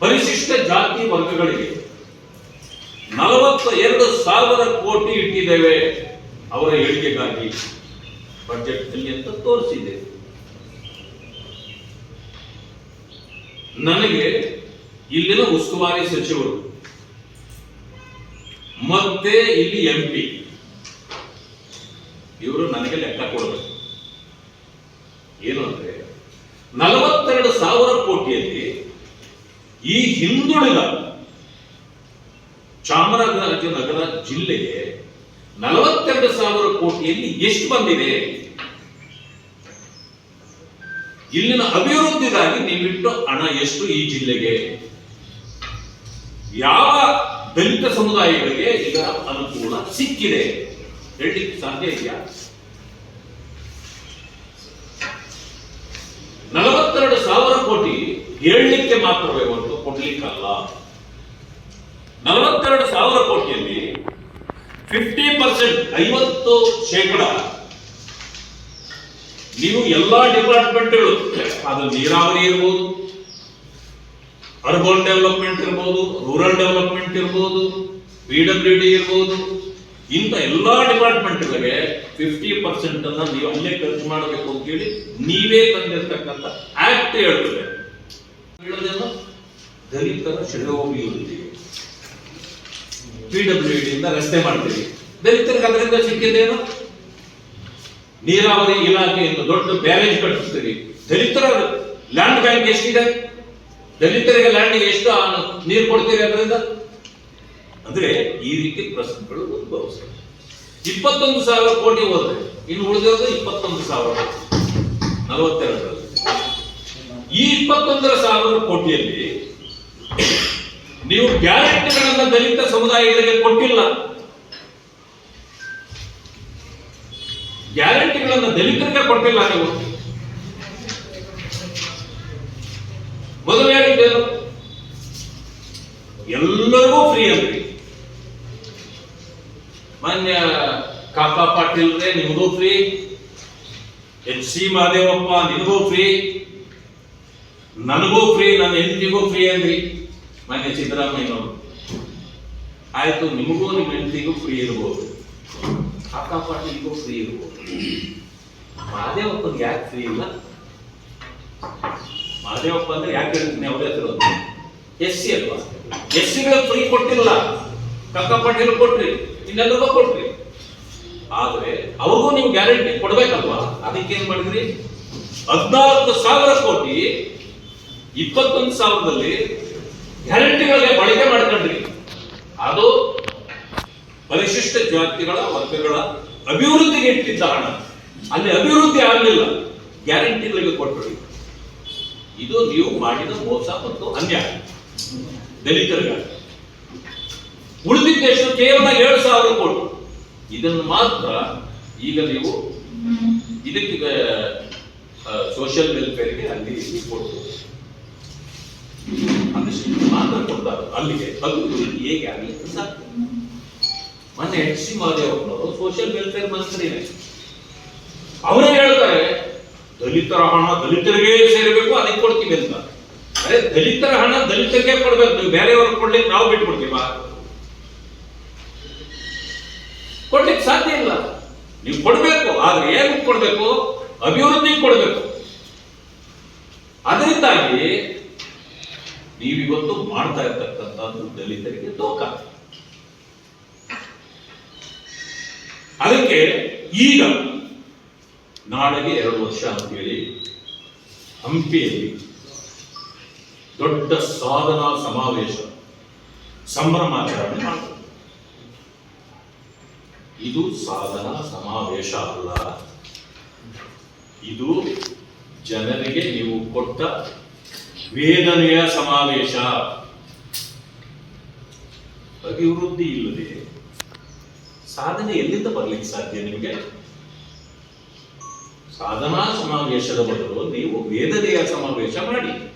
ಪರಿಶಿಷ್ಟ ಜಾತಿ ವರ್ಗಗಳಿಗೆ ನಲವತ್ತ ಎರಡು ಸಾವಿರ ಕೋಟಿ ಇಟ್ಟಿದ್ದೇವೆ ಅವರ ಏಳಿಗೆಗಾಗಿ ಬಜೆಟ್ನಲ್ಲಿ ಅಂತ ತೋರಿಸಿದೆ. ನನಗೆ ಇಲ್ಲಿನ ಉಸ್ತುವಾರಿ ಸಚಿವರು, ಮತ್ತೆ ಇಲ್ಲಿ ಎಂ ಪಿ ಇವರು ನನಗೆ ಲೆಕ್ಕ ಕೊಡಬೇಕು. ಏನು ಅಂದ್ರೆ, ನಲವತ್ತೆರಡು ಸಾವಿರ ಕೋಟಿಯಲ್ಲಿ ಈ ಹಿಂದುಳಿದ ಚಾಮರಾಜನಗರ ಜಿಲ್ಲೆಗೆ ನಲವತ್ತೆರಡು ಸಾವಿರ ಕೋಟಿಯಲ್ಲಿ ಎಷ್ಟು ಬಂದಿದೆ? ಇಲ್ಲಿನ ಅಭಿವೃದ್ಧಿಗಾಗಿ ನೀವಿಟ್ಟು ಹಣ ಎಷ್ಟು ಈ ಜಿಲ್ಲೆಗೆ? ಯಾವ ದಲಿತ ಸಮುದಾಯಗಳಿಗೆ ಇದರ ಅನುಕೂಲ ಸಿಕ್ಕಿದೆ? ಹೇಳಲಿಕ್ಕೆ ಸಾಧ್ಯ ಇದೆಯಾ? ನಲವತ್ತೆರಡು ಸಾವಿರ ಕೋಟಿ ಹೇಳಲಿಕ್ಕೆ ಮಾತ್ರವೇ ಹೊರತು ಕೊಡ್ಲಿಕ್ಕಲ್ಲ. ನಲವತ್ತೆರಡು ಸಾವಿರ ಕೋಟಿಯಲ್ಲಿ ಫಿಫ್ಟಿ ಪರ್ಸೆಂಟ್ ಐವತ್ತು ಶೇಕಡ. ನೀವು ಎಲ್ಲಾ ಡಿಪಾರ್ಟ್ಮೆಂಟ್ಗಳು, ಅದು ನೀರಾವರಿ ಇರ್ಬೋದು, ಅರ್ಬನ್ ಡೆವಲಪ್ಮೆಂಟ್ ಇರ್ಬೋದು, ರೂರಲ್ ಡೆವಲಪ್ಮೆಂಟ್ ಇರ್ಬೋದು, ಪಿ ಡಬ್ಲ್ಯೂ ಡಿ ಇರ್ಬೋದು, ಇಂಥ ಎಲ್ಲಾ ಡಿಪಾರ್ಟ್ಮೆಂಟ್ಗಳಿಗೆ ಫಿಫ್ಟಿ ಪರ್ಸೆಂಟ್ ಅನ್ನ ನೀವು ಅಲ್ಲೇ ಖರ್ಚು ಮಾಡಬೇಕು ಅಂತ ಹೇಳಿ ನೀವೇ ತಂದಿರ್ತಕ್ಕಂಥ ಆಕ್ಟ್ ಹೇಳ್ತದೆ. ದಲಿತರ ಶ್ರೇಯೋಭಿವೃದ್ಧಿ ಪಿ ಡಬ್ಲ್ಯೂ ರಸ್ತೆ ಮಾಡ್ತೀವಿ. ದಲಿತರಿಗೆ ಅದರಿಂದ ಸಿಕ್ಕಿದ್ದೇನು? ನೀರಾವರಿ ಇಲಾಖೆಯನ್ನು ದೊಡ್ಡ ಬ್ಯಾರೇಜ್ ಕಟ್ಟಿಸ್ತೀವಿ. ದಲಿತರ ಲ್ಯಾಂಡ್ ಬ್ಯಾಂಕ್ ಎಷ್ಟಿದೆ? ದಲಿತರಿಗೆ ಲ್ಯಾಂಡ್ ಎಷ್ಟು ನೀರು ಕೊಡ್ತೀರಿ ಅದರಿಂದ? ಅಂದ್ರೆ ಈ ರೀತಿ ಪ್ರಶ್ನೆಗಳು ಉದ್ಭವಿಸ್ತವೆ ಇಪ್ಪತ್ತೊಂದು ಸಾವಿರ ಕೋಟಿ ಹೋದ್ರೆ, ಇನ್ನು ಉಳಿದಿರೋದು ಇಪ್ಪತ್ತೊಂದು ಸಾವಿರ ನಲವತ್ತೆರಡರಲ್ಲಿ. ಈ ಇಪ್ಪತ್ತೊಂದರ ಸಾವಿರ ಕೋಟಿಯಲ್ಲಿ ನೀವು ಗ್ಯಾರಂಟಿಗಳನ್ನು ದಲಿತ ಸಮುದಾಯಗಳಿಗೆ ಕೊಟ್ಟಿಲ್ಲ. ಗ್ಯಾರಂಟಿಗಳನ್ನು ದಲಿತರಿಗೆ ಕೊಟ್ಟಿಲ್ಲ ನೀವು. ಮೊದಲು ಹೇಳಿದ್ದೇನು ಎಲ್ಲರಿಗೂ ಫ್ರೀ ಅಂತ ಮಾನ್ಯ ಕಾಕಾ ಪಾಟೀಲ್ರೆ, ನಿಮಗೂ ಫ್ರೀ ಎಚ್ ಸಿ ಮಹದೇವಪ್ಪ ನಿನಗೂ ಫ್ರೀ ನನಗೂ ಫ್ರೀ ನನ್ನ ಹೆಂಡತಿಗೂ ಫ್ರೀ ಅಂದ್ರಿ ಮಾನ್ಯ ಸಿದ್ದರಾಮಯ್ಯನವರು. ಆಯಿತು, ನಿಮಗೂ ನಿಮ್ಮ ಹೆಂಡತಿಗೂ ಫ್ರೀ ಇರ್ಬೋದು. ಕಾಕಾ ಪಾಟೀಲ್ಗೂ ಫ್ರೀ ಇರ್ಬೋದು. ಮಹದೇವಪ್ಪನಿಗೆ ಯಾಕೆ ಫ್ರೀ ಇಲ್ಲ? ಮಹದೇವಪ್ಪ ಅಂದ್ರೆ ಯಾಕೆ ಹೇಳ್ತೀನಿ ಅವರೇ ಹೆಸರು ಎಸ್ ಸಿ ಅಲ್ವಾ? ಎಸ್ ಸಿಗಳ ಫ್ರೀ ಕೊಟ್ಟಿಲ್ಲ. ಕಕ್ಕ ಪಾಟೀಲ್ ಕೊಟ್ರಿ ಇನ್ನೆಲ್ಲರಿಗೂ ಕೊಟ್ರಿ. ಆದ್ರೆ ಅವ್ರಿಗೂ ನೀವು ಗ್ಯಾರಂಟಿ ಕೊಡ್ಬೇಕಲ್ವಾ? ಅದಕ್ಕೆ ಏನ್ ಮಾಡಿದ್ರಿ? ಹದಿನಾಲ್ಕು ಸಾವಿರ ಕೋಟಿ ಇಪ್ಪತ್ತೊಂದು ಸಾವಿರದಲ್ಲಿ ಗ್ಯಾರಂಟಿಗಳಿಗೆ ಬಳಕೆ ಮಾಡ್ಕೊಂಡ್ರಿ ಅದು ಪರಿಶಿಷ್ಟ ಜಾತಿಗಳ ವರ್ಗಗಳ ಅಭಿವೃದ್ಧಿಗೆ ಇಟ್ಟಿದ್ದ ಹಣ. ಅಲ್ಲಿ ಅಭಿವೃದ್ಧಿ ಆಗಲಿಲ್ಲ. ಗ್ಯಾರಂಟಿಗಳಿಗೆ ಕೊಟ್ಟರು ಇದು ನೀವು ಮಾಡಿದ ಮೋಸ ಮತ್ತು ಅನ್ಯಾಯ. ದಲಿತರಿಗಾಗಿ ಉಳಿದಿದ್ದೆಷ್ಟು ಕೇವಲ ಏಳು ಸಾವಿರ ಕೋಟಿ ಇದನ್ನು ಮಾತ್ರ ಈಗ ನೀವು ಇದಕ್ಕೆ ಸೋಷಿಯಲ್ ವೆಲ್ಫೇರ್ಗೆ ಅಲ್ಲಿ ಕೊಡ್ಬೋದು. ಅದಷ್ಟು ಮಾತ್ರ ಕೊಡ್ತಾರೆ ಅಲ್ಲಿಗೆ ಅಭಿವೃದ್ಧಿ ಹೇಗೆ ಆಗಲಿ ಸಾಧ್ಯ ಮೊನ್ನೆ ಎಚ್ ಸಿ ಮಹದೇವಪ್ಪನವರು ಸೋಷಿಯಲ್ ವೆಲ್ಫೇರ್ ಮಂತ್ರಿನೇ ಅವರೇ ಹೇಳ್ತಾರೆ, ದಲಿತರ ಹಣ ದಲಿತರಿಗೆ ಸೇರಬೇಕು, ಅದಕ್ಕೆ ಕೊಡ್ತೀವಿ ಅಂತ. ಅರೆ, ದಲಿತರ ಹಣ ದಲಿತರಿಗೆ ಕೊಡ್ಬೇಕು ಬೇರೆಯವ್ರಿಗೆ ಕೊಡ್ಲಿಕ್ಕೆ ನಾವು ಬಿಟ್ಬಿಡ್ತೀವ. ಕೊಡ್ಲಿಕ್ಕೆ ಸಾಧ್ಯ ಇಲ್ಲ. ನೀವು ಕೊಡ್ಬೇಕು, ಆದ್ರೆ ಏನು ಕೊಡ್ಬೇಕು? ಅಭಿವೃದ್ಧಿ ಕೊಡ್ಬೇಕು. ಅದರಿಂದಾಗಿ ನೀವಿವತ್ತು ಮಾಡ್ತಾ ಇರ್ತಕ್ಕಂಥದ್ದು ದಲಿತರಿಗೆ ದೋಖ ಅದಕ್ಕೆ ಈಗ ನಾಳೆಗೆ ಎರಡು ವರ್ಷ ಅಂತೇಳಿ ಹಂಪಿಯಲ್ಲಿ ದೊಡ್ಡ ಸಾಧನಾ ಸಮಾವೇಶ, ಸಂಭ್ರಮಾಚರಣೆ ಮಾಡ್ತಾರೆ. ಇದು ಸಾಧನಾ ಸಮಾವೇಶ ಅಲ್ಲ. ಇದು ಜನರಿಗೆ ನೀವು ಕೊಟ್ಟ ವೇದನೆಯ ಸಮಾವೇಶ. ಅಭಿವೃದ್ಧಿ ಇಲ್ಲದೆ ಸಾಧನೆ ಎಲ್ಲಿಂದ ಬರ್ಲಿಕ್ಕೆ ಸಾಧ್ಯ ನಿಮಗೆ? ಸಾಧನಾ ಸಮಾವೇಶದ ಬದಲು ನೀವು ವೇದನೆಯ ಸಮಾವೇಶ ಮಾಡಿ.